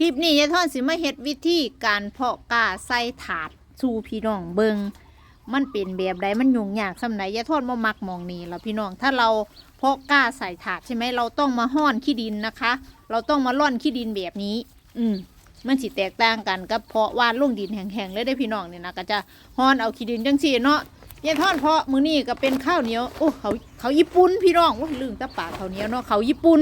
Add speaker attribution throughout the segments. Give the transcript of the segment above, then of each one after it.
Speaker 1: คลิปนี้ยายทอนสิมาเฮ็ดวิธีการเพาะกาใส่ถาดสู่พี่น้องเบิงมันเป็นแบบใดมันยุ่งยากสำไหนยายทอนบ่มักมองนี้แล้วพี่น้องถ้าเราเพาะกาใส่ถาดใช่ไหมเราต้องมาห้อนขี้ดินนะคะ เราต้องมาร่อนขี้ดินแบบนี้ อืมมันสิแตกต่างกันกับเพาะวานลงดินแห้งๆเลยได้พี่น้องเนี่ยนะก็จะห้อนเอาขี้ดินจังซี่เนาะยายทอนเพาะมือนี้ก็เป็นข้าวเหนียวโอ้เขาเขาญี่ปุ่นพี่น้องโอ้ยลืมตะปากข้าวเหนียวเนาะเขาญี่ปุ่น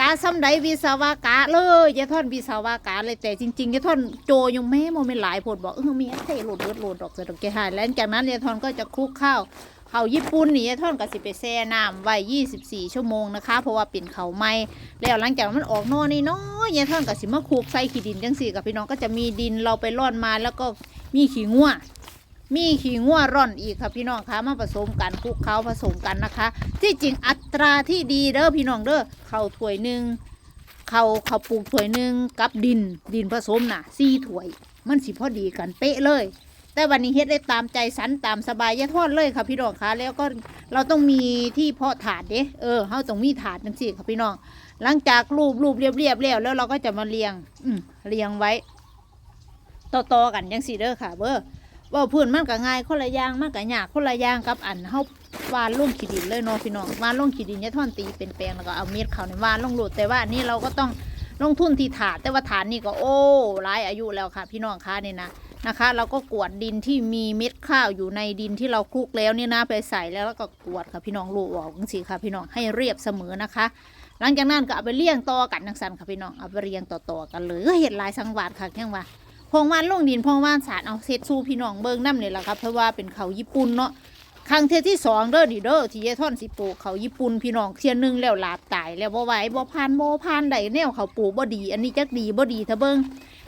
Speaker 1: กาซ้ำใดวิศวกะเลยยาท่อนวิศวกะเลยแต่จริงๆยาท่อนโจยังแม่โมเป็นหลายผลบอกเออมีไอ้โหลดเบิดโหลดดอกเสดอกแกหายแล้วจากนั้นยาท่อนก็จะคลุกข้าวเขาญี่ปุ่นนี่ยาท่อนก็สิไปแช่น้ำไว้24 ชั่วโมงนะคะ เพราะว่าเป็นเขาไหม้แล้วหลังจากมันออกนอนี่น้อยยาท่อนก็สิมาคลุกใส่ขี้ดินจังสี่กับพี่น้องก็จะมีดินเราไปร่อนมาแล้วก็มีขี้งัว มีขี้งัวร่อนอีกค่ะพี่น้องคะมาผสมกันคลุกเคล้าผสมกันนะคะ ที่จริงอัตราที่ดีเด้อพี่น้องเด้อเข้าถ้วยหนึ่งเขาเขาปลูกถ้วยหนึ่งกับดินดินผสมน่ะสี่ถ้วย มันสิพอดีกันเป๊ะเลย แต่วันนี้เฮ็ดได้ตามใจสันตามสบายยะทอดเลยค่ะพี่น้องคะแล้วก็เราต้องมีที่เพาะถาดเด้เออเราต้องมีถาดจังสี่ค่ะพี่น้อง หลังจากรูปรูปเรียบเรียบแล้วแล้วเราก็จะมาเรียง อืมเรียงไว้ต่อๆกันจังสี่เด้อค่ะเบอร์ ว่าพื้นมันก็ง่ายคนละอย่างมันก็ยากคนละอย่างกับอันเฮาวานลงขีดินเลยเนาะพี่น้องวานลงขีดินยะท่อนตีเป็นแปลงแล้วก็เอาเม็ดเขาในวานลงโหลดแต่ว่าอันนี้เราก็ต้องลงทุนที่ถาดแต่ว่าฐานนี่ก็โอ้หลายอายุแล้วค่ะ พี่น้องคะเนี่ยนะนะคะ เราก็กวดดินที่มีเม็ดข้าวอยู่ในดินที่เราคลุกแล้วเนี่ยนะไปใส่แล้วแล้วก็กวดค่ะพี่น้องลูกออกจังซี่ค่ะพี่น้องให้เรียบเสมอนะคะ หลังจากนั้นก็เอาไปเลี้ยงต่อกันจังสันค่ะพี่น้องเอาไปเรียงต่อๆกันเลยเอ้ยเห็ดลายสังวาดค่ะแค่ว่า พองวานลงดินพองวานสารเอาเซตสู้พี่น้องเบิ่งน้ำนี่แหละครับเพราะว่าเป็นเขาญี่ปุ่นเนาะครั้งเทที่สองเด้อดิเด้อที่ยายท่อนสิปลูกเขาญี่ปุ่นพี่น้องเทียนหนึงแล้วลาบตายแล้วบ่ไหวบ่พานบ่พานใดแนวเขาปลูกบ่ดี อันนี้จักดีบ่ดีถ้าเบิ่ง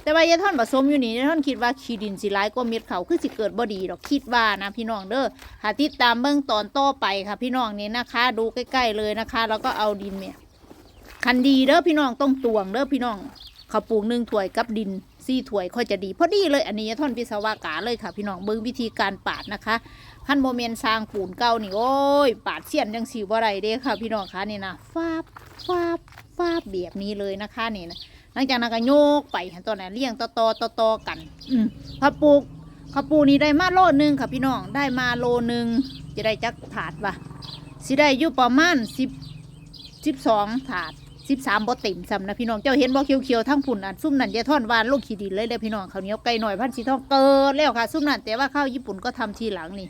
Speaker 1: แต่ว่ายายท่อนผสมอยู่นี่ยายท่อนคิดว่าขี้ดินสิหลายกว่าเม็ดเขาคือสิเกิดบ่ดีดอกคิดว่านะพี่น้องเด้อหาติดตามเบิ่งตอนต่อไปค่ะ พี่น้องนี่นะคะ ดูใกล้ๆเลยนะคะ แล้วก็เอาดินเนี่ยคันดีเด้อพี่น้องต้องตวงเด้อพี่น้องเขาปลูกหนึ่งถ้วยกับดิน สี่ถ้วยค่อยจะดีพอดีเลยอันนี้ท่อนพิศวากาเลยค่ะ พี่น้องเบิ้งวิธีการปาดนะคะขั้นโมเมนต์สร้างปูนเก่านี่โอ้ยปาดเสียนยังสิบ่ไรเด้ค่ะ พี่น้องคะนี่นะฟาบฟาบฟาบแบบนี้เลยนะคะนี่นะหลังจากนั้นก็โยกไปตอนนั้นเลี้ยงต่อต่อต่อต่อกัน อืมข้าวปูข้าวปูนี่ได้มาโลนึงค่ะพี่น้องได้มาโลนึงจะได้จักถาดวะสิได้อยู่ประมาณสิบสิบสองถาด สิบสามบ่เต็มซ้ำนะพี่น้องเจ้าเห็นบ่เขียวๆทั้งฝุ่นอันซุ่มนั่นอยาท่อนวานลูกขี้ดินเลยเลยพี่น้องข้าวเหนียวไก่หน่อยพันสีทองเกิดแล้วค่ะซุ่มนั่นแต่ว่าข้าวญี่ปุ่นก็ทำทีหลังนี่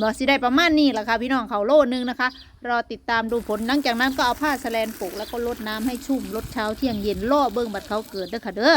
Speaker 1: บ่สิได้ประมาณนี้แหละค่ะพี่น้องเขาโลนึงนะคะ รอติดตามดูผลหลังจากนั้นก็เอาผ้าแสแลนปลูกแล้วก็ลดน้ำให้ชุ่มลดเช้าเที่ยงเย็นล่อเบิ่งบัดเขาเกิดเด้อค่ะเด้อ